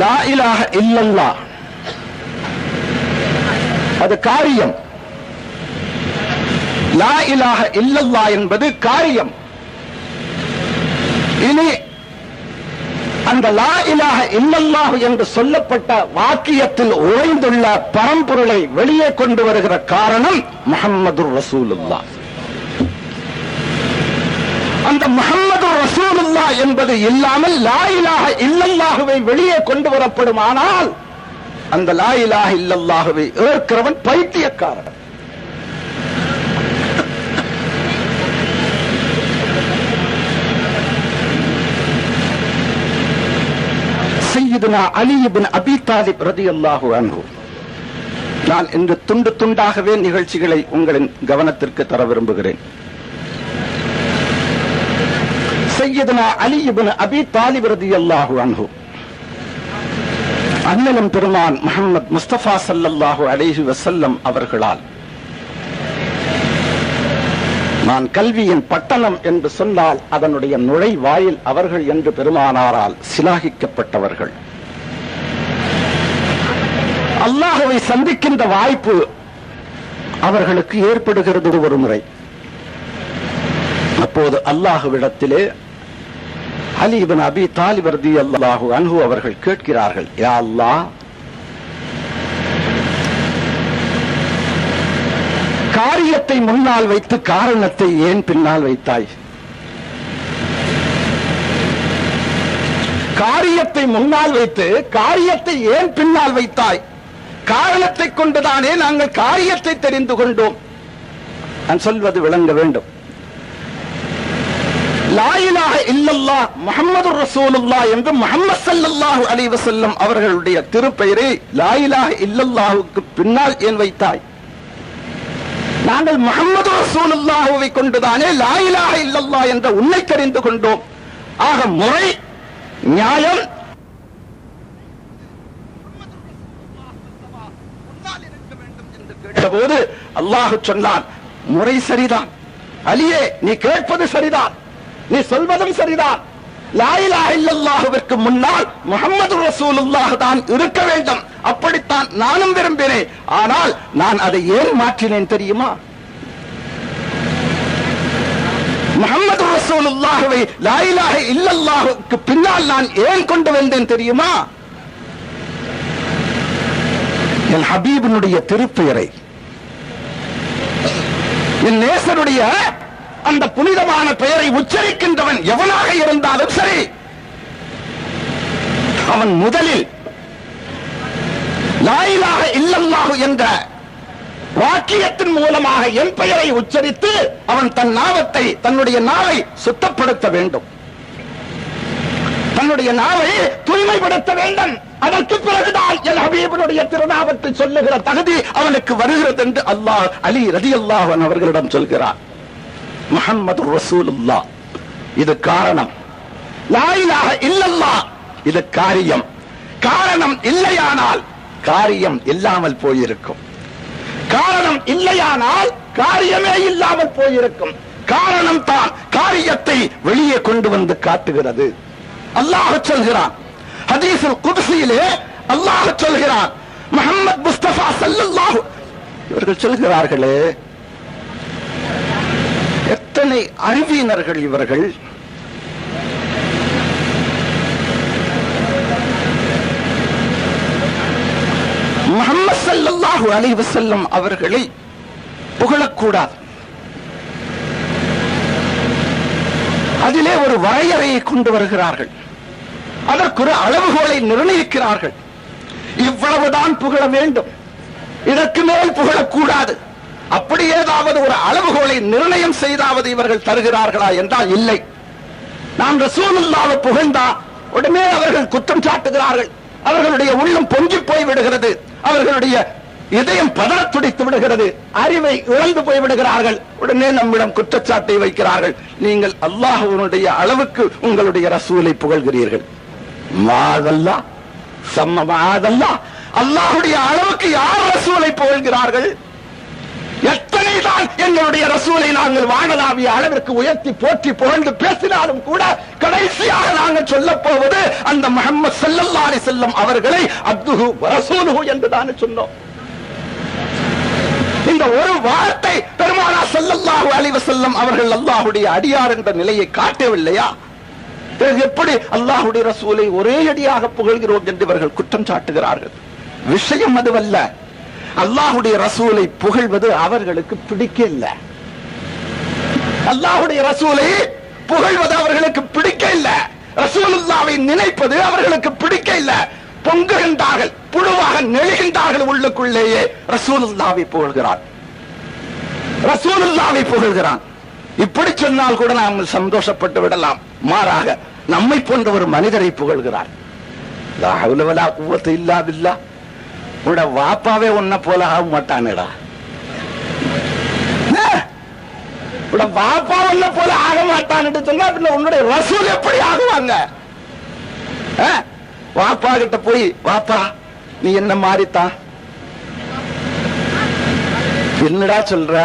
லா இலாக இல்லல்லா அது காரியம் லா இலாக இல்லல்லா என்பது காரியம் இனி அந்த லா இலாக இல்லல்லாஹ் என்று சொல்லப்பட்ட வாக்கியத்தில் உறைந்துள்ள பரம்பொருளை வெளியே கொண்டு வருகிற காரணம் முகம்மது ரசூலுல்லா அந்த முஹம்மது ரசூலுல்லா என்பது இல்லாமல் லாயிலாக இல்லல்லாகவே வெளியே கொண்டு வரப்படுமானால் அந்த லாயிலாக இல்லல்லாகவே ஏற்கிறவன் பைத்தியக்காரன். சையதுனா அலி இப்னு அபி தாலிப் அன்ஹு. நான் இன்று துண்டு துண்டாகவே நிகழ்ச்சிகளை உங்களின் கவனத்திற்கு தர விரும்புகிறேன். சையதுனா அலி இப்னு அபி தாலிப் ரதி அல்லாஹு அன்ஹு அண்ணலும் பெருமான் முகமது முஸ்தபா சல்லல்லாஹு அலேஹி வசல்லம் அவர்களால் நான் கல்வியின் பட்டணம் என்று சொன்னால் அதனுடைய நுழைவாயில் அவர்கள் என்று பெருமானாரால் சிலாகிக்கப்பட்டவர்கள். அல்லாஹவை சந்திக்கின்ற வாய்ப்பு அவர்களுக்கு ஏற்படுகிறது ஒரு முறை. அப்போது அல்லாஹுவிடத்திலே அலிபின் அபி தாலிபர்தி அல்லாஹு அன்ஹு அவர்கள் கேட்கிறார்கள் யா அல்லா காரியத்தை முன்னால் வைத்து காரணத்தை ஏன் பின்னால் வைத்தாய்? காரியத்தை முன்னால் வைத்து காரியத்தை ஏன் பின்னால் வைத்தாய்? காரணத்தை கொண்டுதானே நாங்கள் காரியத்தை தெரிந்து கொண்டோம். நான் சொல்வது விளங்க வேண்டும். லாயிலாக இல்லல்லா முகமது ரசூலுல்லா என்று முகமது ஸல்லல்லாஹு அலைஹி வஸல்லம் அவர்களுடைய திருப்பெயரை லாயிலாக இல்லல்லாஹுக்கு பின்னால் ஏன் வைத்தாய்? நாங்கள் முகமது ரசூலுல்லாஹுவை கொண்டுதானே லாயிலாக இல்லல்லா என்ற உன்னை தெரிந்து கொண்டோம். ஆக முறை நியாயம். போது அல்லாஹு சொன்னான் முறை சரிதான். அலியே நீ கேட்பது சரிதான். நீ சொல்வதும் சரிதான். லாயிலா முன்னால் முகமது ரசூலுல்லாஹ் தான் இருக்க வேண்டும். அப்படித்தான் நானும் விரும்பினேன். ஆனால் நான் அதை ஏன் மாற்றினேன் தெரியுமா? முகமது ரசூலுல்லாஹுவை லாயிலாக இல்லல்லாஹுக்கு பின்னால் நான் ஏன் கொண்டு வந்தேன் தெரியுமா? என் ஹபீபினுடைய திருப்பெயரை என் நேசருடைய அந்த புனிதமான பெயரை உச்சரிக்கின்றவன் எவனாக இருந்தாலும் சரி அவன் முதலில் லாயிலாக இல்லல்லாஹு என்ற வாக்கியத்தின் மூலமாக என் பெயரை உச்சரித்து அவன் தன் நாவத்தை தன்னுடைய நாவை சுத்தப்படுத்த வேண்டும். தன்னுடைய நாவை தூய்மைப்படுத்த வேண்டும். அதற்கு பிறகுதான் என் ஹபீபனுடைய திருநாமத்தை சொல்லுகிற தகுதி அவனுக்கு வருகிறது என்று அல்லாஹ் அலி ரதி அல்லாஹன் அவர்களிடம் சொல்கிறார் முஹம்மது ரசூலுல்லா இது காரணம். லாயிலாக இல்லல்லா இது காரியம். காரணம் இல்லையானால் காரியம் இல்லாமல் போயிருக்கும். காரணம் இல்லையானால் காரியமே இல்லாமல் போயிருக்கும். காரணம் தான் காரியத்தை வெளியே கொண்டு வந்து காட்டுகிறது. அல்லாஹ் சொல்கிறான். ஹதீஸுல் குத்ஸியிலே அல்லாஹ் சொல்கிறான். முகமது முஸ்தபா ஸல்லல்லாஹு இவர்கள் சொல்கிறார்களே எத்தனை அறிவியினர்கள் இவர்கள்? முகமது ஸல்லல்லாஹு அலைஹி வஸல்லம் அவர்களை புகழக்கூடாது. அதிலே ஒரு வரையறையை கொண்டு வருகிறார்கள். அதற்கு ஒரு அளவுகோலை நிர்ணயிக்கிறார்கள். இவ்வளவுதான் புகழ வேண்டும். இதற்கு மேல் புகழக்கூடாது. அப்படி ஏதாவது ஒரு அளவுகோலை நிர்ணயம் செய்தாவது இவர்கள் தருகிறார்களா என்றால் இல்லை. நான் ரசூலுல்லாவை புகழ்ந்தா உடனே அவர்கள் குற்றம் சாட்டுகிறார்கள். அவர்களுடைய உள்ளம் பொங்கி போய் விடுகிறது. அவர்களுடைய இதயம் பதற துடித்து விடுகிறது. அறிவை இழந்து போய் விடுகிறார்கள். உடனே நம்மிடம் குற்றச்சாட்டை வைக்கிறார்கள். நீங்கள் அல்லாஹ்வுடைய அளவுக்கு உங்களுடைய ரசூலை புகழ்கிறீர்கள். மாதல்லா சம்ம மாதல்லா. அளவுக்கு யார் ரசூலை புகழ்கிறார்கள்? அதனைதான் எங்களுடைய ரசூலை நாங்கள் வானலாவிய அளவிற்கு உயர்த்தி போற்றி புகழ்ந்து பேசினாலும் கூட கடைசியாக நாங்கள் சொல்ல போவது அந்த முகமது செல்லல்லாரி செல்லம் அவர்களை அப்துஹு ரசூலுஹு என்று தானே சொன்னோம். இந்த ஒரு வார்த்தை பெருமானா செல்லல்லாஹு அழிவு செல்லம் அவர்கள் அல்லாஹுடைய அடியார் என்ற நிலையை காட்டவில்லையா? எப்படி அல்லாஹுடைய ரசூலை ஒரே அடியாக புகழ்கிறோம் என்று இவர்கள் குற்றம் சாட்டுகிறார்கள்? விஷயம் அதுவல்ல. அல்லாஹுடைய ரசூலை புகழ்வது அவர்களுக்கு பிடிக்கல அல்லாஹுடைய ரசூலை புகழ்வது அவர்களுக்கு பிடிக்கல ரசூலுல்லாவை நினைப்பது அவர்களுக்கு பிடிக்கல பொங்குகின்றார்கள் புழுவாக நெழுகின்றார்கள் உள்ளுக்குள்ளேயே ரசூலுல்லாவை புகழ்கிறார். ரசூலுல்லாவை புகழ்கிறான். இப்படி சொன்னால் கூட நாம் சந்தோஷப்பட்டு விடலாம். மாறாக நம்மை போன்ற ஒரு மனிதரை புகழ்கிறார். லா உன்னோட வாப்பாவே உன்னை போல ஆக மாட்டானுடா. ஆ? உன்னோட வாப்பா உன்னை போல ஆக மாட்டான்னு சொன்னா பின்ன உன்னுடைய ரசூல் எப்படி ஆகுவாங்க? வாப்பா கிட்ட போய் வாப்பா நீ என்ன மாறித்தான் என்னடா சொல்ற?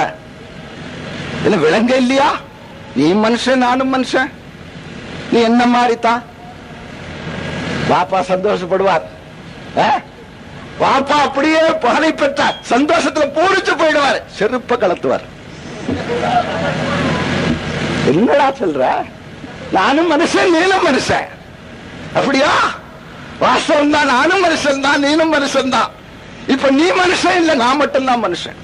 என்ன விளங்க இல்லையா? நீ மனுஷன் நானும் மனுஷன். நீ என்ன மாறித்தான் பாப்பா சந்தோஷப்படுவார். ஆ? பாப்பா அப்படியே பகலை பெற்றார் சந்தோஷத்துல பூரிச்சு போயிடுவார். செருப்ப கலத்துவார். என்னடா சொல்ற? நானும் மனுஷன் நீனும் மனுஷன். அப்படியா? வாஸ்தவம் தான் நானும் மனுஷன் தான் நீனும் மனுஷன் தான். இப்ப நீ மனுஷன் இல்ல நான் மட்டும்தான் மனுஷன்.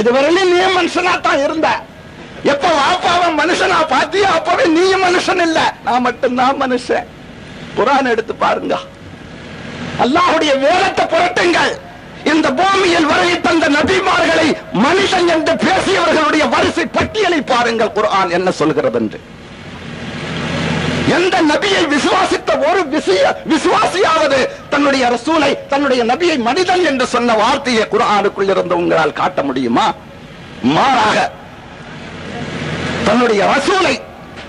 இதுவரையிலும் நீ மனுஷனா தான் இருந்த. எப்ப வாப்பாவ மனுஷனா பாத்தியா அப்பவே நீ மனுஷன் இல்ல. நான் மட்டும்தான் மனுஷன். குரான் எடுத்து பாருங்க. அல்லாஹுடைய வேதத்தை புரட்டுங்கள். இந்த பூமியில் வரை தந்த நபிமார்களை மனுஷன் என்று பேசியவர்களுடைய வரிசை பட்டியலை பாருங்கள் குர்ஆன் என்ன சொல்கிறது என்று எந்த நபியை விசுவாசித்த ஒரு விஷய விசுவாசியாவது தன்னுடைய ரசூலை தன்னுடைய நபியை மனிதன் என்று சொன்ன வார்த்தையை குர்ஆனுக்குள் இருந்து உங்களால் காட்ட முடியுமா? மாறாக தன்னுடைய ரசூலை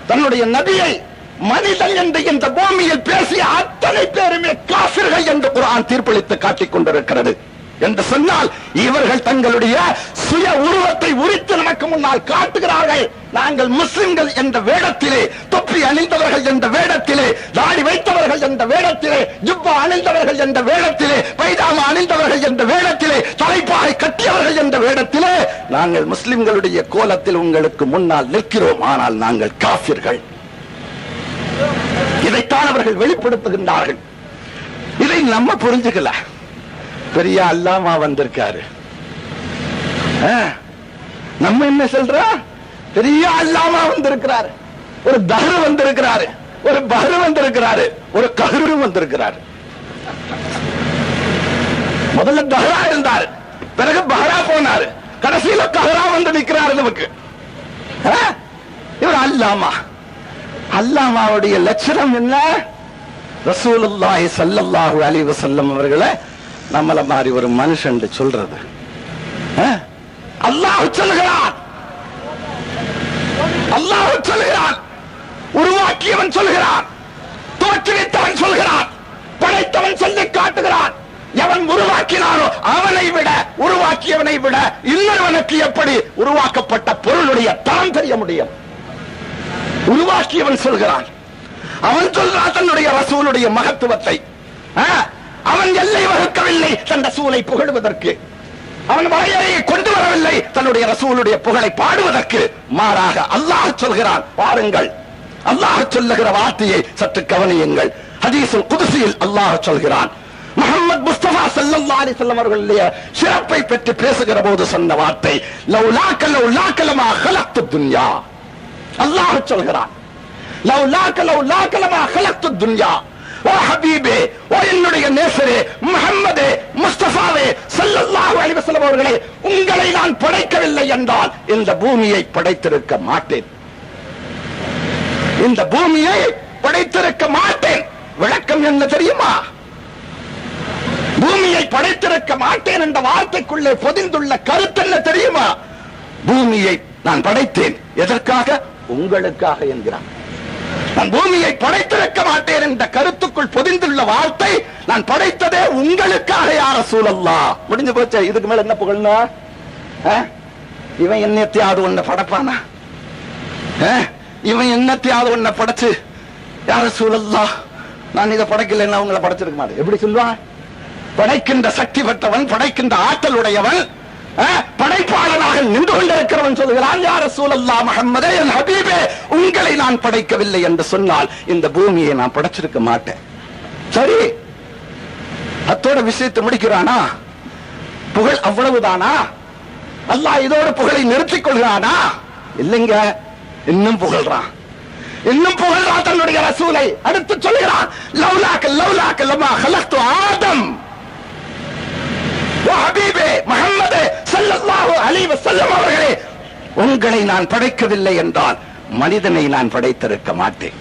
தன்னுடைய நபியை மனிதன் என்று இந்த பூமியில் பேசிய அத்தனை பேருமே காசிர்கள் என்று குரான் தீர்ப்பளித்து காட்டிக் கொண்டிருக்கிறது என்று சொன்னால் இவர்கள் தங்களுடைய சுய உருவத்தை உரித்து நமக்கு முன்னால் காட்டுகிறார்கள். நாங்கள் முஸ்லிம்கள் என்ற வேடத்திலே தொப்பி அணிந்தவர்கள் என்ற வேடத்திலே தாடி வைத்தவர்கள் என்ற வேடத்திலே ஜுப்பா அணிந்தவர்கள் என்ற வேடத்திலே பைஜாமா அணிந்தவர்கள் என்ற வேடத்திலே தலைப்பாறை கட்டியவர்கள் என்ற வேடத்திலே நாங்கள் முஸ்லிம்களுடைய கோலத்தில் உங்களுக்கு முன்னால் நிற்கிறோம். ஆனால் நாங்கள் காஃபிர்கள். இதைத்தான் அவர்கள் வெளிப்படுத்துகின்றார்கள். இதை நம்ம புரிஞ்சுக்கல. பெரிய அல்லாமா வந்திருக்காரு. நம்ம என்ன சொல்றோம் பெரிய அல்லாமா வந்திருக்கிறாரு. ஒரு தஹரு வந்திருக்கிறாரு. ஒரு பஹரு வந்திருக்கிறாரு. ஒரு கஹரு வந்திருக்கிறாரு. முதல்ல தஹரா இருந்தாரு. பிறகு பஹரா போனாரு. கடைசியில கஹரா வந்து நிக்கிறாரு நமக்கு. இவர் அல்லாமா. அல்லாமாவுடைய லட்சணம் என்ன? ரசூலுல்லாஹி சல்லல்லாஹு அலைஹி வஸல்லம் அவர்களை நம்மள மாதிரி ஒரு மனுஷன் சொல்றது. அல்லாஹ் சொல்கிறான். அல்லாஹ் சொல்கிறான். உருவாக்கியவன் சொல்கிறான். தோற்றுவித்தவன் சொல்கிறான். படைத்தவன் சொல்லி காட்டுகிறான். எவன் உருவாக்கினானோ அவனை விட உருவாக்கியவனை விட இன்னொருவனுக்கு எப்படி உருவாக்கப்பட்ட பொருளுடைய தரம் தெரிய முடியும் உருவாக்கியவன் சொல்கிறான். அவன் சொல்றான் தன்னுடைய ரசூலுடைய மகத்துவத்தை. அவன் எல்லை வகுக்கவில்லை தன் ரசூலை புகழுவதற்கு. அவன் வரையறையை கொண்டு வரவில்லை தன்னுடைய ரசூலுடைய புகழை பாடுவதற்கு. மாறாக அல்லாஹ் சொல்கிறான் பாருங்கள். அல்லாஹ் சொல்லுகிற வார்த்தையை சற்று கவனியுங்கள். ஹதீசுல் குதிசியில் அல்லாஹ் சொல்கிறான் முகமது முஸ்தபா செல்லல்லா அலி செல்லம் அவர்களுடைய சிறப்பை பற்றி பேசுகிற போது சொன்ன வார்த்தை லவ்லாக்கல் லவ்லாக்கலமா ஹலத்து துன்யா. அல்லாஹ் சொல்கிறான். லவ் லாக்க லவ் லாக்கலமா கலக்து துன்யா. ஓ ஹபீபே ஓ என்னுடைய நேசரே முகம்மதே முஸ்தபாவே சல்லல்லாஹு அலைஹி வஸல்லம் அவர்களே உங்களை நான் படைக்கவில்லை என்றால் இந்த பூமியை படைத்திருக்க மாட்டேன். இந்த பூமியை படைத்திருக்க மாட்டேன். விளக்கம் என்ன தெரியுமா? பூமியை படைத்திருக்க மாட்டேன் என்ற வார்த்தைக்குள்ளே பொதிந்துள்ள கருத்து என்ன தெரியுமா? பூமியை நான் படைத்தேன். எதற்காக? உங்களுக்காக என்கிறான். நான் பூமியை படைத்திருக்க மாட்டேன் என்ற கருத்துக்குள் பொதிந்துள்ள வார்த்தை நான் படைத்ததே உங்களுக்காக யார சூழல்லா முடிஞ்சு போச்சு இதுக்கு மேல என்ன புகழ்னா? இவன் என்னத்தையாவது ஒன்ன படைப்பானா? இவன் என்னத்தையாவது ஒன்ன படைச்சு? யார சூழல்லா நான் இதை படைக்கலன்னா உங்களை படைச்சிருக்க மாட்டேன். எப்படி சொல்லுவான்? படைக்கின்ற சக்தி பெற்றவன் படைக்கின்ற ஆற்றல் உடையவன் படைப்பாளனாக நின்று கொண்டிருக்கிறவன் சொல்கிறான் யார சூழல்லா முகம்மதே என் ஹபீபே உங்களை நான் படைக்கவில்லை என்று சொன்னால் இந்த பூமியை நான் படைச்சிருக்க மாட்டேன். சரி. அத்தோட விஷயத்தை முடிக்கிறானா? புகழ் அவ்வளவுதானா? அல்லாஹ் இதோட புகழை நிறுத்திக் கொள்கிறானா? இல்லைங்க இன்னும் புகழ்றான். இன்னும் புகழ்றான் தன்னுடைய ரசூலை. அடுத்து சொல்கிறான் லவ்லாக்கு லவ்லாக்கு லமா ஹலக்து ஆதம். ஹபீபே முஹம்மது ஸல்லல்லாஹு அலைஹி வஸல்லம் அவர்களே உங்களை நான் படைக்கவில்லை என்றால் மனிதனை நான் படைத்திருக்க மாட்டேன்.